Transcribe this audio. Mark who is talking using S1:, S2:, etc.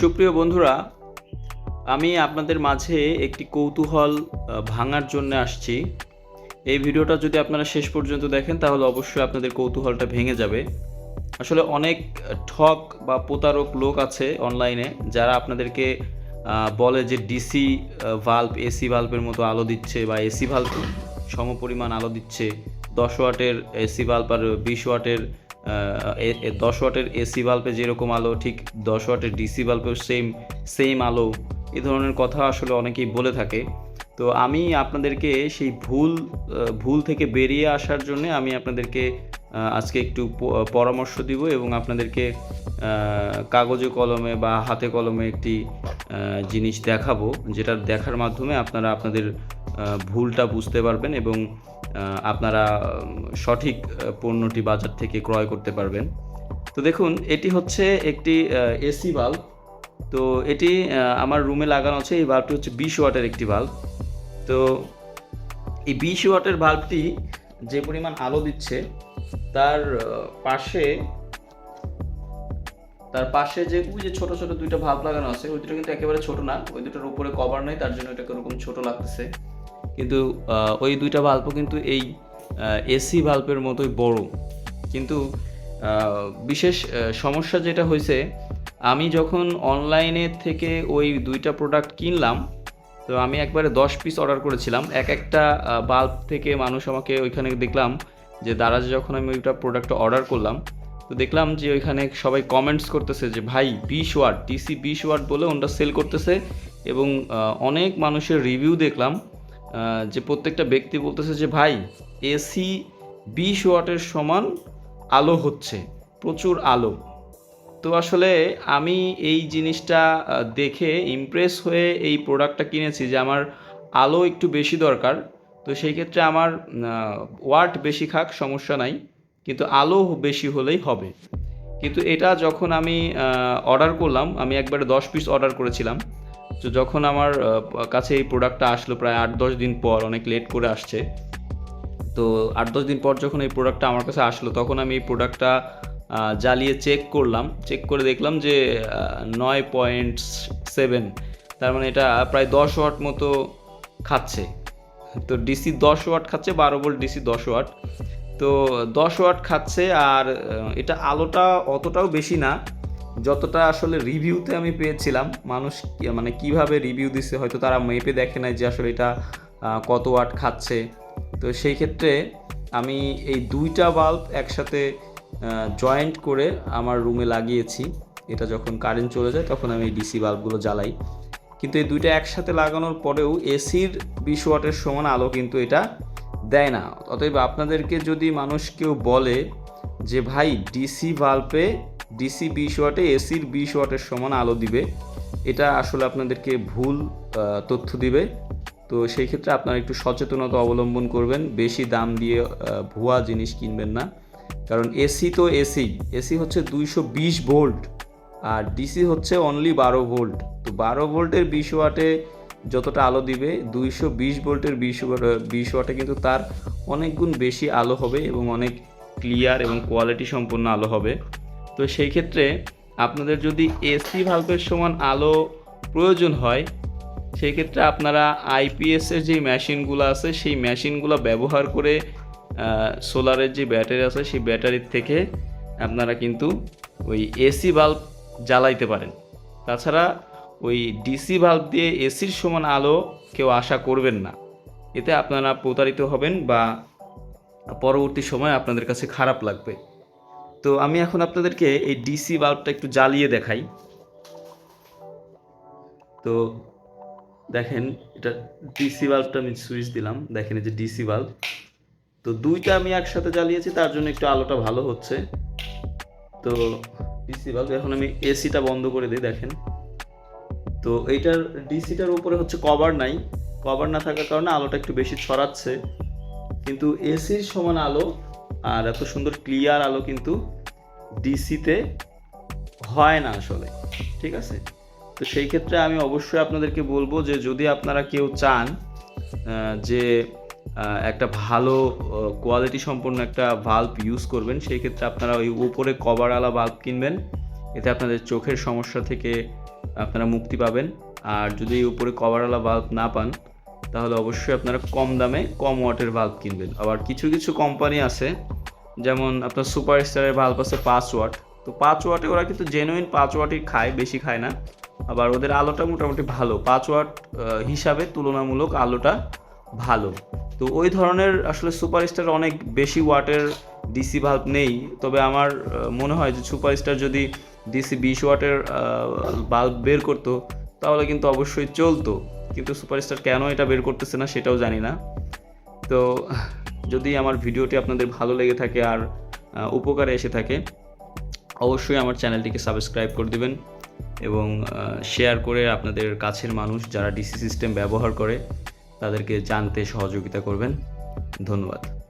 S1: সুপ্রিয় বন্ধুরা, আমি আপনাদের মাঝে একটি কৌতূহল ভাঙার জন্য আসছি। এই ভিডিওটা যদি আপনারা শেষ পর্যন্ত দেখেন, তাহলে অবশ্যই আপনাদের কৌতূহলটা ভেঙে যাবে। আসলে অনেক ঠক বা প্রতারক লোক আছে অনলাইনে, যারা আপনাদেরকে বলে যে ডিসি ভাল্ব এসি ভাল্বের মতো আলো দিচ্ছে বা এসি ভাল্ব সমপরিমাণ আলো দিচ্ছে। দশ ওয়াটের এসি ভাল্ব আর বিশ ওয়াটের দশ ওয়াটের এসি বাল্বে যেরকম আলো, ঠিক দশ ওয়াটের ডিসি বাল্বেও সেম সেম আলো, এ ধরনের কথা আসলে অনেকেই বলে থাকে। তো আমি আপনাদেরকে সেই ভুল ভুল থেকে বেরিয়ে আসার জন্য আমি আপনাদেরকে আজকে একটু পরামর্শ দিব এবং আপনাদেরকে কাগজে কলমে বা হাতে কলমে একটি জিনিস দেখাবো, যেটা দেখার মাধ্যমে আপনারা আপনাদের ভুলটা বুঝতে পারবেন এবং আপনারা সঠিক পণ্যটি বাজার থেকে ক্রয় করতে পারবেন। তো দেখুন, এটি হচ্ছে একটি এসি বাল্ব। তো এটি আমার রুমে লাগানো আছে। এই বাল্বটি হচ্ছে বিশ ওয়াটের একটি বাল্ব। তো এই বিশ ওয়াটের বাল্বটি যে পরিমাণ আলো দিচ্ছে, তার পাশে তার পাশে যে, ওই যে ছোট ছোট দুইটা ভাল্ব লাগানো আছে, ওই দুটো কিন্তু একেবারে ছোট না। ওই দুটোর উপরে কভার নেই, তার জন্য এটাকে ওরকম ছোট লাগতেছে। কিন্তু ওই দুইটা বাল্বও কিন্তু এই এসি বাল্বের মতোই বড়। কিন্তু বিশেষ সমস্যা যেটা হয়েছে, আমি যখন অনলাইনে থেকে ওই দুইটা প্রোডাক্ট কিনলাম, তো আমি একবারে দশ পিস অর্ডার করেছিলাম। এক একটা বাল্ব থেকে মানুষ আমাকে ওইখানে দেখলাম যে দারাজে যখন আমি ওইটা প্রোডাক্টটা অর্ডার করলাম, তো দেখলাম যে ওইখানে সবাই কমেন্টস করতেছে যে, ভাই, বিশ ওয়াট ডিসি বিশ ওয়াট বলে ওনটা সেল করতেছে। এবং অনেক মানুষের রিভিউ দেখলাম যে প্রত্যেকটা ব্যক্তি বলতেছে যে, ভাই, এসি বিশ ওয়াটের সমান আলো হচ্ছে, প্রচুর আলো। তো আসলে আমি এই জিনিসটা দেখে ইমপ্রেস হয়ে এই প্রোডাক্টটা কিনেছি যে, আমার আলো একটু বেশি দরকার। তো সেই ক্ষেত্রে আমার ওয়াট বেশি খাক, সমস্যা নাই। কিন্তু আলো বেশি হলেই হবে। কিন্তু এটা যখন আমি অর্ডার করলাম, আমি একবারে দশ পিস অর্ডার করেছিলাম। তো যখন আমার কাছে এই প্রোডাক্টটা আসলো প্রায় আট দশ দিন পর, অনেক লেট করে আসছে, তো আট দশ দিন পর যখন এই প্রোডাক্টটা আমার কাছে আসলো, তখন আমি এই প্রোডাক্টটা জ্বালিয়ে চেক করলাম চেক করে দেখলাম যে নয় পয়েন্ট সেভেন তার মানে এটা প্রায় দশ ওয়াট মতো খাচ্ছে। তো ডিসি দশ ওয়াট খাচ্ছে, বারো ভোল্ট ডিসি দশ ওয়াট তো দশ ওয়াট খাচ্ছে আর এটা আলোটা অতটাও বেশি না যতটা আসলে রিভিউতে আমি পেয়েছিলাম, মানুষ মানে কীভাবে রিভিউ দিচ্ছে হয়তো তারা মেপে দেখে নাই যে আসলে এটা কত ওয়াট খাচ্ছে। তো সেই ক্ষেত্রে আমি এই দুইটা বাল্ব একসাথে জয়েন্ট করে আমার রুমে লাগিয়েছি। এটা যখন কারেন্ট চলে যায়, তখন আমি ডিসি বাল্বগুলো জ্বালাই। কিন্তু এই দুইটা একসাথে লাগানোর পরেও এসির বিশ ওয়াটের সমান আলো কিন্তু এটা দেয় না। অতএব আপনাদেরকে যদি মানুষ কেউ বলে যে, ভাই ডিসি বাল্বে ডিসি বিশ ওয়াটে এসির বিশ ওয়াটের সমান আলো দিবে। এটা আসলে আপনাদেরকে ভুল তথ্য দিবে। তো সেই ক্ষেত্রে আপনারা একটু সচেতনতা অবলম্বন করবেন। বেশি দাম দিয়ে ভুয়া জিনিস কিনবেন না। কারণ এসি তো এসি এসি হচ্ছে দুইশো বিশ ভোল্ট। আর ডিসি হচ্ছে অনলি বারো ভোল্ট। তো বারো ভোল্টের বিশ ওয়াটে যতটা আলো দিবে, দুইশো বিশ ভোল্টের বিশ বিশ ওয়াটে কিন্তু তার অনেক গুণ বেশি আলো হবে এবং অনেক ক্লিয়ার এবং কোয়ালিটি সম্পন্ন আলো হবে। তো সেই ক্ষেত্রে আপনাদের যদি এসি ভাল্বের সমান আলো প্রয়োজন হয়, সেই ক্ষেত্রে আপনারা আইপিএসের যে মেশিনগুলো আছে, সেই মেশিনগুলো ব্যবহার করে সোলারের যে ব্যাটারি আছে, সেই ব্যাটারির থেকে আপনারা কিন্তু ওই এসি বাল্ব জ্বালাইতে পারেন। তাছাড়া ওই ডিসি বাল্ব দিয়ে এসির সমান আলো কেউ আশা করবেন না। এতে আপনারা প্রতারিত হবেন বা পরবর্তী সময় আপনাদের কাছে খারাপ লাগবে। তো আমি এখন আপনাদেরকে এই ডিসি বাল্বটা একটু জ্বালিয়ে দেখাই। তো দেখেন, এটা ডিসি বাল্বটা আমি সুইচ দিলাম। দেখেন এই যে ডিসি বাল্ব। তো দুইটা আমি একসাথে জ্বালিয়েছি, তার জন্য একটু আলোটা ভালো হচ্ছে। তো ডিসি বাল্ব, এখন আমি এসিটা বন্ধ করে দিই, দেখেন। তো এইটার, ডিসিটার উপরে হচ্ছে কভার নাই। কভার না থাকার কারণে আলোটা একটু বেশি ছড়াচ্ছে। কিন্তু এসির সমান আলো, আর এত সুন্দর ক্লিয়ার আলো কিন্তু ডিসিতে হয় না আসলে, ঠিক আছে? তো সেই ক্ষেত্রে আমি অবশ্যই আপনাদেরকে বলব যে যদি আপনারা কেউ চান যে একটা ভালো কোয়ালিটি সম্পন্ন একটা ভাল্ব ইউজ করবেন, সেই ক্ষেত্রে আপনারা ওই উপরে কভারওয়ালা বাল্ব কিনবেন। এতে আপনাদের চোখের সমস্যা থেকে আপনারা মুক্তি পাবেন। আর যদি উপরে কভারওয়ালা বাল্ব না পান, তাহলে অবশ্যই আপনারা কম দামে কম ওয়াটের বাল্ব কিনবেন। আবার কিছু কিছু কোম্পানি আছে যেমন আপনার সুপার স্টারের বাল্ব আছে পাঁচ ওয়াট তো পাঁচ ওয়াটে ওরা কিন্তু জেনুইন পাঁচ ওয়াটই খায়, বেশি খায় না। আবার ওদের আলোটা মোটামুটি ভালো। পাঁচ ওয়াট হিসাবে তুলনামূলক আলোটা ভালো। তো ওই ধরনের আসলে সুপারস্টার অনেক বেশি ওয়াটের ডিসি বাল্ব নেই। তবে আমার মনে হয় যে সুপারস্টার যদি ডিসি বিশ ওয়াটের বাল্ব বের করতো, তাহলে কিন্তু অবশ্যই চলতো। কিন্তু সুপারস্টার কেন এটা বের করতেছে না সেটাও জানি না। তো যদি আমার ভিডিওটি আপনাদের ভালো লেগে থাকে আর উপকারে এসে থাকে, অবশ্যই আমার চ্যানেলটিকে সাবস্ক্রাইব করে দেবেন এবং শেয়ার করে আপনাদের কাছের মানুষ যারা ডিসি সিস্টেম ব্যবহার করে, তাদেরকে জানতে সহযোগিতা করবেন। ধন্যবাদ।